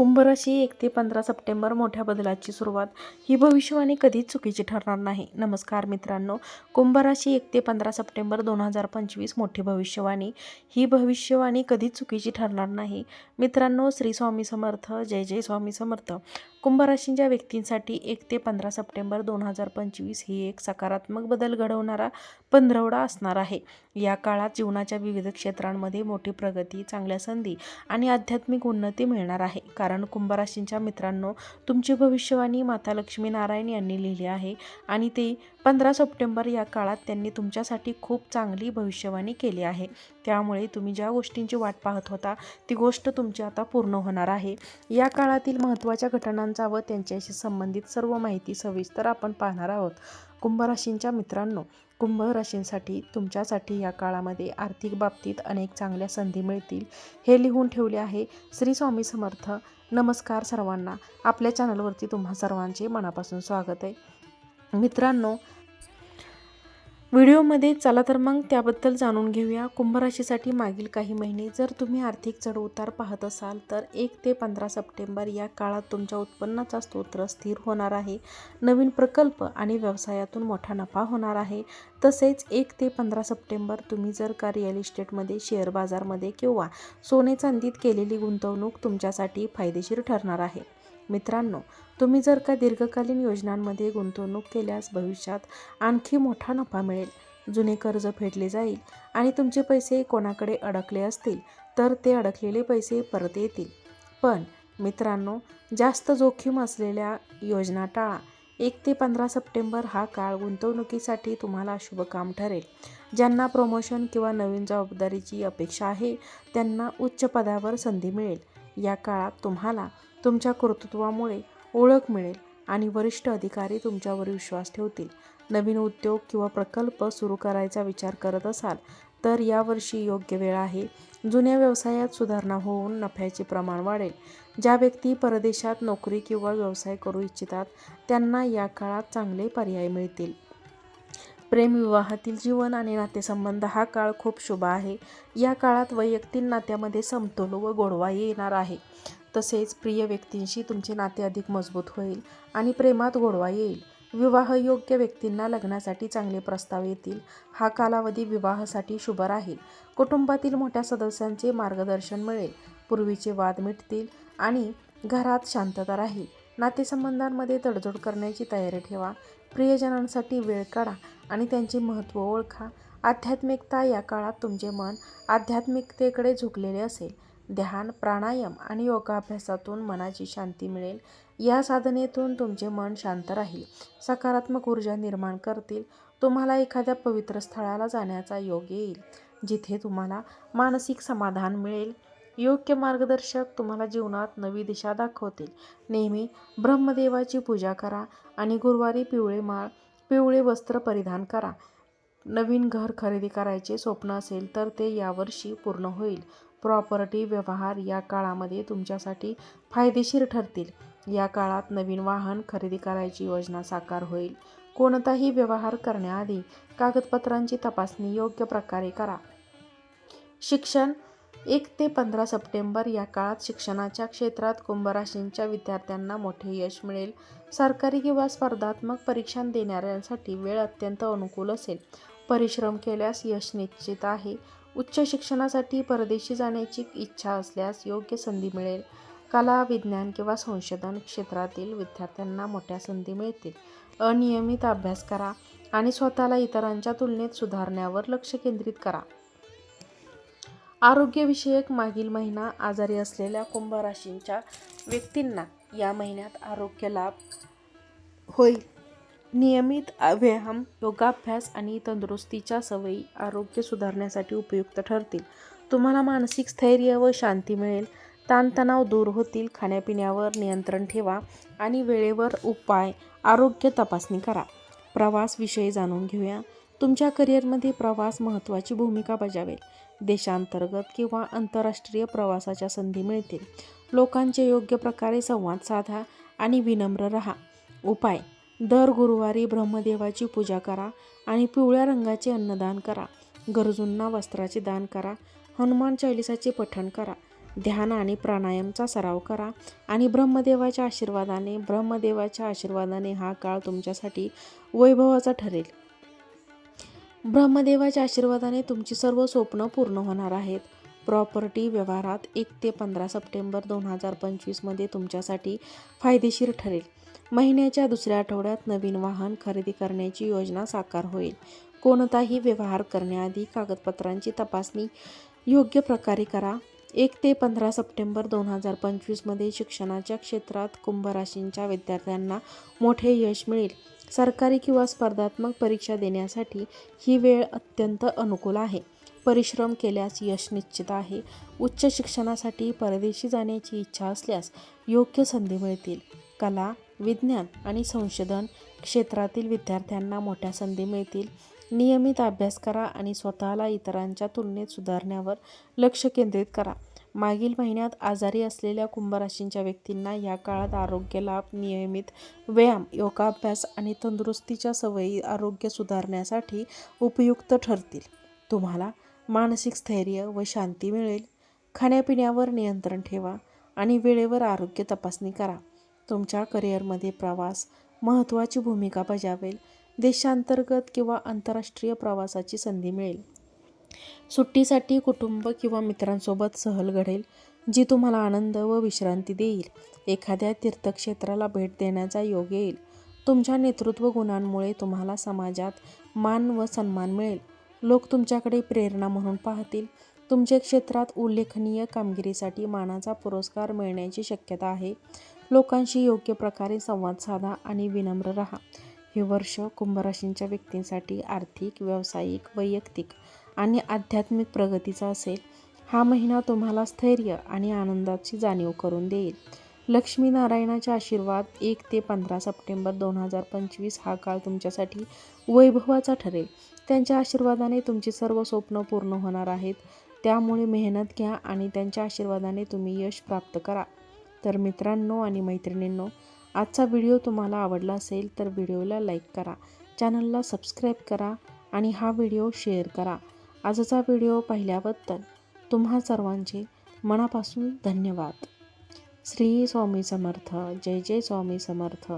कुंभराशी एक ते पंधरा सप्टेंबर मोठ्या बदलाची सुरुवात. ही भविष्यवाणी कधीच चुकीची ठरणार नाही. नमस्कार मित्रांनो. कुंभराशी एक ते पंधरा सप्टेंबर दोन हजार पंचवीस मोठी भविष्यवाणी. ही भविष्यवाणी कधीच चुकीची ठरणार नाही. मित्रांनो श्री स्वामी समर्थ. जय जय स्वामी समर्थ. कुंभराशींच्या व्यक्तींसाठी एक ते पंधरा सप्टेंबर दोन हजार पंचवीस ही एक सकारात्मक बदल घडवणारा पंधरवडा असणार आहे. या काळात जीवनाच्या विविध क्षेत्रांमध्ये मोठी प्रगती चांगल्या संधी आणि आध्यात्मिक उन्नती मिळणार आहे. कारण कुंभराशींच्या मित्रांनो तुमची भविष्यवाणी माता लक्ष्मी नारायण यांनी लिहिली आहे आणि ते पंधरा सप्टेंबर या काळात त्यांनी तुमच्यासाठी खूप चांगली भविष्यवाणी केली आहे. त्यामुळे तुम्ही ज्या गोष्टींची वाट पाहत होता ती गोष्ट तुमची आता पूर्ण होणार आहे. या काळातील महत्त्वाच्या घटनांचा व त्यांच्याशी संबंधित सर्व माहिती सविस्तर आपण पाहणार आहोत. कुंभराशींच्या मित्रांनो कुंभ राशींसाठी तुमच्यासाठी या काळामध्ये आर्थिक बाबतीत अनेक चांगल्या संधी मिळतील. हे लिहून ठेवले आहे श्री स्वामी समर्थ. नमस्कार सर्वांना. आपल्या चॅनलवरती तुम्हा सर्वांचे मनापासून स्वागत आहे. मित्रांनो व्हिडिओमध्ये चला तर मग त्याबद्दल जाणून घेऊया. कुंभराशीसाठी मागील काही महिने जर तुम्ही आर्थिक चढउतार पाहत असाल तर एक ते पंधरा सप्टेंबर या काळात तुमच्या उत्पन्नाचा स्तोत्र स्थिर होणार आहे. नवीन प्रकल्प आणि व्यवसायातून मोठा नफा होणार आहे. तसेच एक ते पंधरा सप्टेंबर तुम्ही जर का रिअल इस्टेटमध्ये शेअर बाजारमध्ये किंवा सोने चांदीत केलेली गुंतवणूक तुमच्यासाठी फायदेशीर ठरणार आहे. मित्रांनो तुम्ही जर का दीर्घकालीन योजनांमध्ये गुंतवणूक केल्यास भविष्यात आणखी मोठा नफा मिळेल जुने कर्ज फेडले जाईल आणि तुमचे पैसे कोणाकडे अडकले असतील तर ते अडकलेले पैसे परत येतील. पण मित्रांनो जास्त जोखीम असलेल्या योजना टाळा. एक ते पंधरा सप्टेंबर हा काळ गुंतवणुकीसाठी तुम्हाला शुभ काम ठरेल. ज्यांना प्रमोशन किंवा नवीन जबाबदारीची अपेक्षा आहे त्यांना उच्च पदावर संधी मिळेल. या काळात तुम्हाला तुमच्या कर्तृत्वामुळे ओळख मिळेल आणि वरिष्ठ अधिकारी तुमच्यावर विश्वास ठेवतील. नवीन उद्योग किंवा प्रकल्प सुरू करायचा विचार करत असाल तर यावर्षी योग्य वेळ आहे. जुन्या व्यवसायात सुधारणा होऊन नफ्याचे प्रमाण वाढेल. ज्या व्यक्ती परदेशात नोकरी किंवा व्यवसाय करू इच्छितात त्यांना या काळात चांगले पर्याय मिळतील. प्रेमविवाहातील जीवन आणि नातेसंबंध हा काळ खूप शुभ आहे. या काळात वैयक्तिक नात्यामध्ये समतोल व गोडवा येणार आहे. तसेच प्रिय व्यक्तींशी तुमचे नाते अधिक मजबूत होईल आणि प्रेमात गोडवा येईल. विवाहयोग्य व्यक्तींना लग्नासाठी चांगले प्रस्ताव येतील. हा कालावधी विवाहासाठी शुभ राहील. कुटुंबातील मोठ्या सदस्यांचे मार्गदर्शन मिळेल. पूर्वीचे वाद मिटतील आणि घरात शांतता राहील. नातेसंबंधांमध्ये तडजोड करण्याची तयारी ठेवा. प्रियजनांसाठी वेळ काढा आणि त्यांचे महत्त्व ओळखा. आध्यात्मिकता या काळात तुमचे मन आध्यात्मिकतेकडे झुकलेले असेल. ध्यान प्राणायाम आणि योगाभ्यासातून मनाची शांती मिळेल. या साधनेतून तुमचे मन शांत राहील. सकारात्मक ऊर्जा निर्माण करतील. तुम्हाला एखाद्या पवित्र स्थळाला जाण्याचा योग येईल जिथे तुम्हाला मानसिक समाधान मिळेल. योग्य मार्गदर्शक तुम्हाला जीवनात नवी दिशा दाखवतील. नेहमी ब्रह्मदेवाची पूजा करा आणि गुरुवारी पिवळे माळ पिवळे वस्त्र परिधान करा. नवीन घर खरेदी करायचे स्वप्न असेल तर ते यावर्षी पूर्ण होईल. प्रॉपर्टी व्यवहार या काळामध्ये तुमच्यासाठी फायदेशीर ठरतील. या काळात नवीन वाहन खरेदी करायची योजना साकार होईल. कोणताही व्यवहार करण्याआधी कागदपत्रांची तपासणी योग्य प्रकारे करा. शिक्षण एक ते पंधरा सप्टेंबर या काळात शिक्षणाच्या क्षेत्रात कुंभराशींच्या विद्यार्थ्यांना मोठे यश मिळेल. सरकारी किंवा स्पर्धात्मक परीक्षा देणाऱ्यांसाठी वेळ अत्यंत अनुकूल असेल. परिश्रम केल्यास यश निश्चित आहे. उच्च शिक्षणासाठी परदेशी जाण्याची इच्छा असल्यास योग्य संधी मिळेल. कला विज्ञान किंवा संशोधन क्षेत्रातील विद्यार्थ्यांना मोठ्या संधी मिळतील. अनियमित अभ्यास करा आणि स्वतःला इतरांच्या तुलनेत सुधारण्यावर लक्ष केंद्रित करा. आरोग्यविषयक मागील महिना आजारी असलेल्या कुंभ राशींच्या व्यक्तींना या महिन्यात आरोग्य लाभ होईल. नियमित व्यायाम योगाभ्यास आणि तंदुरुस्तीच्या सवयी आरोग्य सुधारण्यासाठी उपयुक्त ठरतील. तुम्हाला मानसिक स्थैर्य व शांती मिळेल. ताणतणाव दूर होतील. खाण्यापिण्यावर नियंत्रण ठेवा आणि वेळेवर उपाय आरोग्य तपासणी करा. प्रवासविषयी जाणून घेऊया. तुमच्या करिअरमध्ये प्रवास महत्त्वाची भूमिका बजावेल. देशांतर्गत किंवा आंतरराष्ट्रीय प्रवासाच्या संधी मिळतील. लोकांचे योग्य प्रकारे संवाद साधा आणि विनम्र रहा. उपाय दर गुरुवारी ब्रह्मदेवाची पूजा करा आणि पिवळ्या रंगाचे अन्नदान करा. गरजूंना वस्त्राचे दान करा. हनुमान चालिसाचे पठण करा. ध्यान आणि प्राणायामचा सराव करा आणि ब्रह्मदेवाच्या आशीर्वादाने ब्रह्मदेवाच्या आशीर्वादाने हा काळ तुमच्यासाठी वैभवाचा ठरेल. ब्रह्मदेवाच्या आशीर्वादाने तुमची सर्व स्वप्न पूर्ण होणार आहेत. प्रॉपर्टी व्यवहारात एक ते पंधरा सप्टेंबर दोन हजार पंचवीसमध्ये तुमच्यासाठी फायदेशीर ठरेल. महिन्याच्या दुसऱ्या आठवड्यात नवीन वाहन खरेदी करण्याची योजना साकार होईल. कोणताही व्यवहार करण्याआधी कागदपत्रांची तपासणी योग्य प्रकारे करा. एक ते पंधरा सप्टेंबर दोन हजार पंचवीसमध्ये शिक्षणाच्या क्षेत्रात कुंभराशींच्या विद्यार्थ्यांना मोठे यश मिळेल. सरकारी किंवा स्पर्धात्मक परीक्षा देण्यासाठी ही वेळ अत्यंत अनुकूल आहे. परिश्रम केल्यास यश निश्चित आहे. उच्च शिक्षणासाठी परदेशी जाण्याची इच्छा असल्यास योग्य संधी मिळतील. कला विज्ञान आणि संशोधन क्षेत्रातील विद्यार्थ्यांना मोठ्या संधी मिळतील. नियमित अभ्यास करा आणि स्वतःला इतरांच्या तुलनेत सुधारण्यावर लक्ष केंद्रित करा. मागील महिन्यात आजारी असलेल्या कुंभराशींच्या व्यक्तींना या काळात आरोग्य लाभ नियमित व्यायाम योगाभ्यास आणि तंदुरुस्तीच्या सवयी आरोग्य सुधारण्यासाठी उपयुक्त ठरतील. तुम्हाला मानसिक स्थैर्य व शांती मिळेल. खाण्यापिण्यावर नियंत्रण ठेवा आणि वेळेवर आरोग्य तपासणी करा. तुमच्या करिअरमध्ये प्रवास महत्त्वाची भूमिका बजावेल. देशांतर्गत किंवा आंतरराष्ट्रीय प्रवासाची संधी मिळेल. सुट्टीसाठी कुटुंब किंवा मित्रांसोबत सहल घडेल जी तुम्हाला आनंद व विश्रांती देईल. एखाद्या तीर्थक्षेत्राला भेट देण्याचा योग येईल. तुमच्या नेतृत्व गुणांमुळे तुम्हाला समाजात मान व सन्मान मिळेल. लोक तुमच्याकडे प्रेरणा म्हणून पाहतील. तुमच्या क्षेत्रात उल्लेखनीय कामगिरीसाठी मानाचा पुरस्कार मिळण्याची शक्यता आहे. लोकांशी योग्य प्रकारे संवाद साधा आणि विनम्र राहा. हे वर्ष कुंभराशींच्या व्यक्तींसाठी आर्थिक व्यावसायिक वैयक्तिक आणि आध्यात्मिक प्रगतीचा असेल हा महिना तुम्हाला स्थैर्य आणि आनंदाची जाणीव करून देईल. लक्ष्मीनारायणाचे आशीर्वाद एक ते पंधरा सप्टेंबर दोन हजार पंचवीस हा काळ तुमच्यासाठी वैभवाचा ठरेल. त्यांच्या आशीर्वादाने तुमची सर्व स्वप्न पूर्ण होणार आहेत. त्यामुळे मेहनत घ्या आणि त्यांच्या आशीर्वादाने तुम्ही यश प्राप्त करा. तर मित्रांनो आणि मैत्रिणींनो आजचा व्हिडिओ तुम्हाला आवडला असेल तर व्हिडिओला लाईक करा चॅनलला सबस्क्राईब करा आणि हा व्हिडिओ शेअर करा. आजचा व्हिडिओ पाहिल्याबद्दल तुम्हा सर्वांचे मनापासून धन्यवाद. श्री स्वामी समर्थ जय जय स्वामी समर्थ.